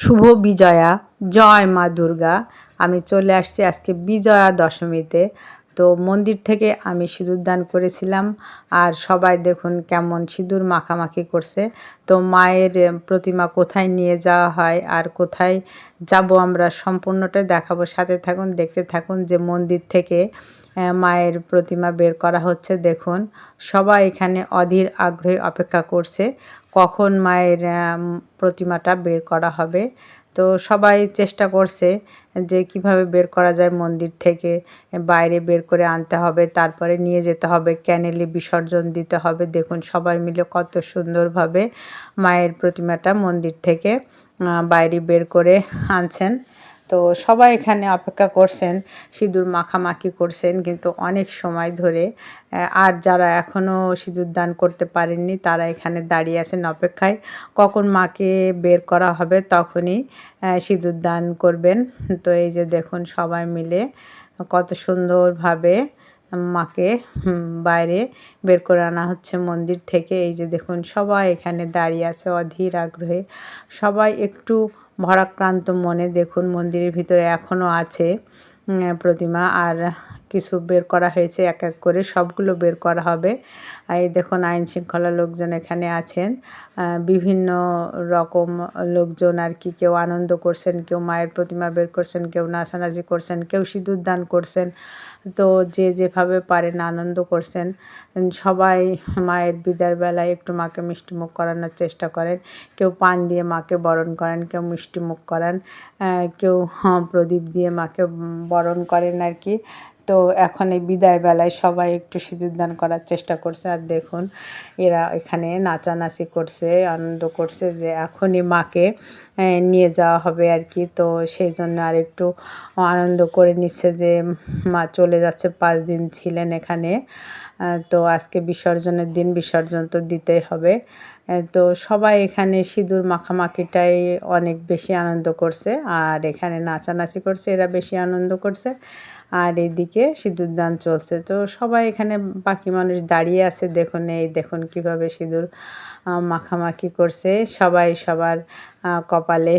শুভ বিজয়া। জয় মা দুর্গা। আমি চলে আসছি আজকে বিজয়া দশমীতে। তো মন্দির থেকে আমি সিঁদুর দান করেছিলাম। আর সবাই দেখুন কেমন সিঁদুর মাখামাখি করছে। তো মায়ের প্রতিমা কোথায় নিয়ে যাওয়া হয় আর কোথায় যাব আমরা সম্পূর্ণটাই দেখাবো। সাথে থাকুন, দেখতে থাকুন যে মন্দির থেকে মায়ের প্রতিমা বের করা হচ্ছে। দেখুন, সবাই এখানে অধীর আগ্রহে অপেক্ষা করছে কখন মায়ের প্রতিমাটা বের করা হবে। তো সবাই চেষ্টা করছে যে কীভাবে বের করা যায় মন্দির থেকে, বাইরে বের করে আনতে হবে, তারপরে নিয়ে যেতে হবে, ক্যানেলে বিসর্জন দিতে হবে। দেখুন, সবাই মিলে কত সুন্দরভাবে মায়ের প্রতিমাটা মন্দির থেকে বাইরে বের করে আনছেন। তো সবাই এখানে অপেক্ষা করছেন, সিঁদুর মাখামাখি করছেন, কিন্তু অনেক সময় ধরে আর যারা এখনও সিঁদুর দান করতে পারেননি, তারা এখানে দাঁড়িয়ে আছেন অপেক্ষায়। কখন মাকে বের করা হবে তখনই সিঁদুর দান করবেন। তো এই যে দেখুন সবাই মিলে কত সুন্দরভাবে মাকে বাইরে বের করে আনা হচ্ছে মন্দির থেকে। এই যে দেখুন সবাই এখানে দাঁড়িয়ে আছে অধীর আগ্রহে। সবাই একটু ভরাক্রান্ত মনে দেখুন মন্দিরের ভিতরে এখনও আছে প্রতিমা। আর কিছু বের করা হয়েছে, এক এক করে সবগুলো বের করা হবে। এই দেখুন, আইন শৃঙ্খলা লোকজন এখানে আছেন। বিভিন্ন রকম লোকজন আর কি, কেউ আনন্দ করছেন, কেউ মায়ের প্রতিমা বের করছেন, কেউ নাচানাচি করছেন, কেউ সিঁদুর দান করছেন। তো যে যেভাবে পারেন আনন্দ করছেন। সবাই মায়ের বিদার বেলায় একটু মাকে মিষ্টিমুখ করানোর চেষ্টা করেন। কেউ পান দিয়ে মাকে বরণ করেন, কেউ মিষ্টিমুখ করান। কেউ প্রদীপ দিয়ে মাকে বরণ করেন আর কি। তো এখন এই বিদায় বেলায় সবাই একটু সিঁদুর দান করার চেষ্টা করছে। আর দেখুন, এরা এখানে নাচানাচি করছে, আনন্দ করছে যে এখনই মাকে নিয়ে যাওয়া হবে আর কি। তো সেই জন্য আর একটু আনন্দ করে নিচ্ছে যে মা চলে যাচ্ছে, পাঁচ দিন ছিলেন এখানে। তো আজকে বিসর্জনের দিন, বিসর্জন তো দিতেই হবে। তো সবাই এখানে সিঁদুর মাখামাখিটাই অনেক বেশি আনন্দ করছে। আর এখানে নাচানাচি করছে, এরা বেশি আনন্দ করছে। আর এদিকে সিঁদুর দান চলছে। তো সবাই এখানে বাকি মানুষ দাঁড়িয়ে আছে, দেখুন এই, দেখুন কীভাবে সিঁদুর মাখামাখি করছে। সবাই সবার কপালে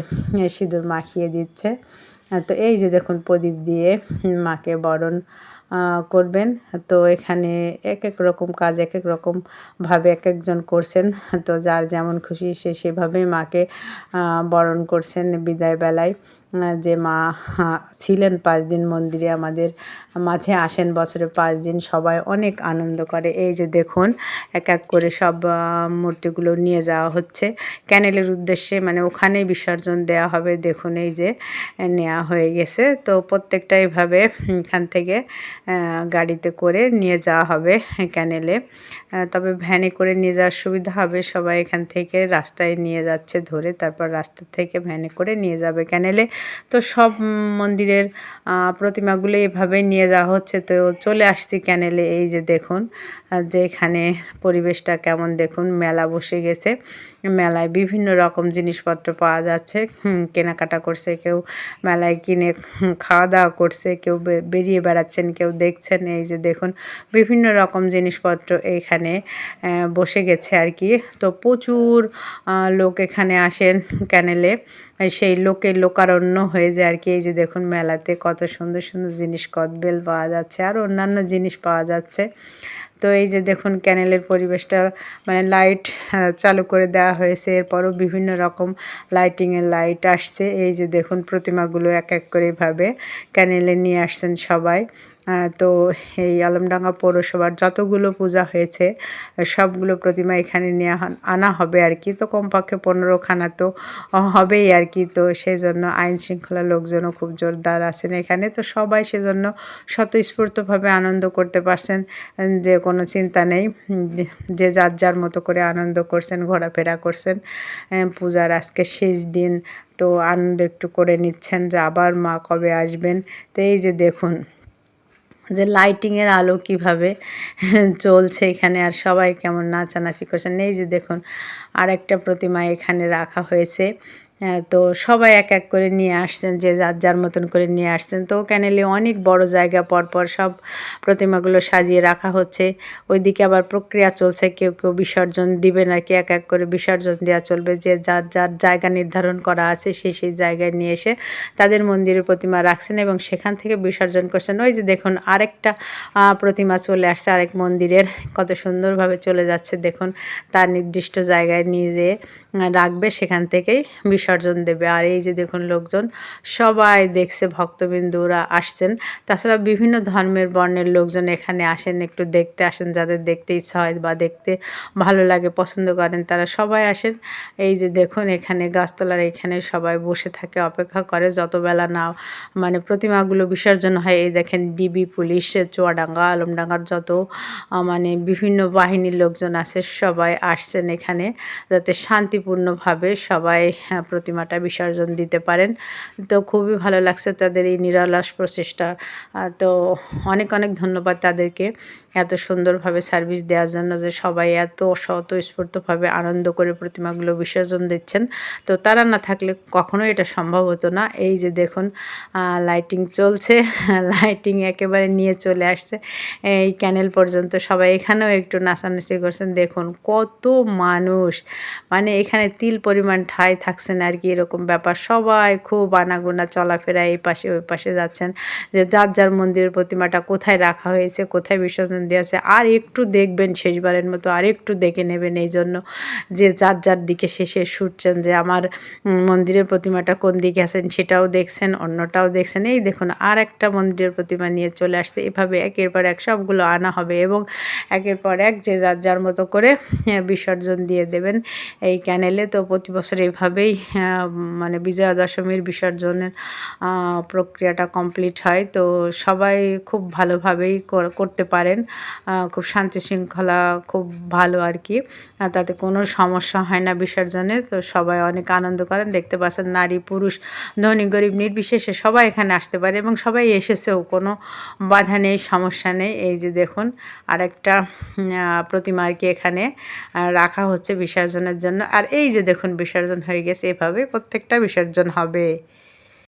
সিঁদুর মাখিয়ে দিচ্ছে। তো এই যে দেখুন প্রদীপ দিয়ে মাকে বরণ করবেন। তো এখানে এক এক রকম কাজ এক এক রকমভাবে এক একজন করছেন। তো যার যেমন খুশি সে সেভাবে মাকে বরণ করছেন বিদায় বেলায়। যে মা ছিলেন পাঁচ দিন মন্দিরে, আমাদের মাঝে আসেন বছরে পাঁচ দিন, সবাই অনেক আনন্দ করে। এই যে দেখুন, এক এক করে সব মূর্তিগুলো নিয়ে যাওয়া হচ্ছে। ক্যানেলের উদ্দেশ্যে মানে ওখানেই বিসর্জন দেওয়া হবে। দেখুন, এই যে নেওয়া হয়ে গেছে। তো প্রত্যেকটা এইভাবে এখান থেকে গাড়িতে করে নিয়ে যাওয়া হবে ক্যানেলে। তবে ভ্যানে করে নিয়ে যাওয়ার সুবিধা হবে। সবাই এখান থেকে রাস্তায় নিয়ে যাচ্ছে ধরে, তারপর রাস্তা থেকে ভ্যানে করে নিয়ে যাবে ক্যানেলে। তো সব মন্দিরের প্রতিমাগুলো এভাবে নিয়ে যাওয়া হচ্ছে। তো চলে আসছি ক্যানেলে, এই যে দেখুন যে এখানে পরিবেশটা কেমন দেখুন, মেলা বসে গেছে। মেলায় বিভিন্ন রকম জিনিসপত্র পাওয়া যাচ্ছে কেনাকাটা করছে কেউ, মেলায় কিনে খাওয়া দাওয়া করছে, কেউ বেরিয়ে বেড়াচ্ছেন, কেউ দেখছেন, এই যে দেখুন, বিভিন্ন রকম জিনিসপত্র এইখানে বসে গেছে আর কি। তো প্রচুর লোক এখানে আসেন ক্যানেলে। সেই লোকের লোকারণ্য হয়ে যায় আর কি। এই যে দেখুন মেলাতে কত সুন্দর সুন্দর জিনিস, কদবেল পাওয়া যাচ্ছে আর অন্যান্য জিনিস পাওয়া যাচ্ছে। তো এই যে দেখুন ক্যানেলের পরিবেশটা মানে লাইট চালু করে দেওয়া হয়েছে। এরপরও বিভিন্ন রকম লাইটিংয়ের লাইট আসছে। এই যে দেখুন প্রতিমাগুলো এক এক করে এভাবে ক্যানেলে নিয়ে আসছেন সবাই। তো এই আলমডাঙ্গা পৌরসভার যতগুলো পূজা হয়েছে সবগুলো প্রতিমা এখানে নিয়ে আনা হবে আর কি। তো কমপক্ষে পনেরো খানা তো হবেই আর কি। তো সেই জন্য আইন শৃঙ্খলা লোকজনও খুব জোরদার আছেন এখানে। তো সবাই সেজন্য স্বতঃস্ফূর্তভাবে আনন্দ করতে পারছেন। যে কোনো চিন্তা নেই। যে যার যার মতো করে আনন্দ করছেন, ঘোরাফেরা করছেন। পূজার আজকে শেষ দিন। তো আনন্দ একটু করে নিচ্ছেন যে আবার মা কবে আসবেন। তো এই যে দেখুন যে লাইটিংয়ের আলো কীভাবে চলছে এখানে আর সবাই কেমন নাচানাচি করছেন এই যে দেখুন আর একটা প্রতিমা এখানে রাখা হয়েছে। হ্যাঁ, তো সবাই এক এক করে নিয়ে আসছেন, যে যার যার মতন করে নিয়ে আসছেন। তো ক্যানেলে অনেক বড় জায়গা, পরপর সব প্রতিমাগুলো সাজিয়ে রাখা হচ্ছে। ওইদিকে আবার প্রক্রিয়া চলছে, কেউ কেউ বিসর্জন দিবে নাকি এক এক করে বিসর্জন দেওয়া চলবে। যে যার যার জায়গা নির্ধারণ করা আছে সেই সেই জায়গায় নিয়ে এসে তাদের মন্দিরের প্রতিমা রাখছেন এবং সেখান থেকে বিসর্জন করছেন। ওই যে দেখুন, আরেকটা প্রতিমা চলে আসছে, আরেক মন্দিরের। কত সুন্দরভাবে চলে যাচ্ছে, দেখুন। তার নির্দিষ্ট জায়গায় নিয়ে যেয়ে রাখবে সেখান থেকেই বিসর্জন দেবে। আর এই যে দেখুন লোকজন, সবাই দেখছে, ভক্তবিন্দুরা আসছেন। তাছাড়া বিভিন্ন ধর্মের বর্ণের লোকজন এখানে আসেন, একটু দেখতে আসেন, যাদের দেখতে ইচ্ছা হয় বা দেখতে ভালো লাগে, পছন্দ করেন, তারা সবাই আসেন। এই যে দেখুন এখানে গাছতলার এখানে সবাই বসে থাকে, অপেক্ষা করে। যত বেলা না মানে প্রতিমাগুলো বিসর্জন হয়, এই দেখেন ডিবি, পুলিশ, চুয়াডাঙ্গা, আলমডাঙ্গার যত মানে বিভিন্ন বাহিনীর লোকজন আছে, সবাই আসছেন এখানে, যাতে শান্তিপূর্ণভাবে সবাই হ্যাঁ, প্রতিমাটা বিসর্জন দিতে পারেন। তো খুবই ভালো লাগছে তাদের এই নিরলস প্রচেষ্টা। তো অনেক অনেক ধন্যবাদ তাদেরকে এত সুন্দরভাবে সার্ভিস দেওয়ার জন্য যে সবাই এত স্বতঃস্ফূর্তভাবে আনন্দ করে প্রতিমাগুলো বিসর্জন দিচ্ছেন। তো তারা না থাকলে কখনো এটা সম্ভব হতো না। এই যে দেখুন লাইটিং চলছে লাইটিং একেবারে নিয়ে চলে আসছে। এই ক্যানেল পর্যন্ত সবাই এখানেও একটু নাচানাচি করছেন। দেখুন কত মানুষ। মানে এখানে তিল পরিমাণ ঠাই থাকছেন আর কি এরকম ব্যাপার। সবাই খুব আনাগোনা চলাফেরা এই পাশে ওই পাশে যাচ্ছেন যে যার যার মন্দিরের প্রতিমাটা কোথায় রাখা হয়েছে, কোথায় বিসর্জন দেওয়া আছে আর একটু দেখবেন শেষবারের মতো, আর একটু দেখে নেবেন এই জন্য যে যার যার দিকে শেষে ছুটছেন যে আমার মন্দিরের প্রতিমাটা কোন দিকে আছেন সেটাও দেখছেন, অন্যটাও দেখছেন। এই দেখুন, আর একটা মন্দিরের প্রতিমা নিয়ে চলে আসছে। এভাবে একের পর এক সবগুলো আনা হবে এবং একের পর এক যে যার যার মতো করে বিসর্জন দিয়ে দেবেন। এই ক্যানেলে তো প্রতি বছর এভাবেই মানে বিজয়া দশমীর বিসর্জনের প্রক্রিয়াটা কমপ্লিট হয়। তো সবাই খুব ভালোভাবেই করতে পারেন। খুব শান্তি শৃঙ্খলা খুব ভালো আর কি। তাতে কোনো সমস্যা হয় না বিসর্জনে। তো সবাই অনেক আনন্দ করেন। দেখতে পাচ্ছেন নারী, পুরুষ, ধনী, গরিব, নির্বিশেষে সবাই এখানে আসতে পারে এবং সবাই এসেছেও। কোনো বাধা নেই, সমস্যা নেই। এই যে দেখুন, আরেকটা প্রতিমা আর কি এখানে রাখা হচ্ছে বিসর্জনের জন্য। আর এই যে দেখুন বিসর্জন হয়ে গেছে এভাবে প্রত্যেকটা বিসর্জন হবে।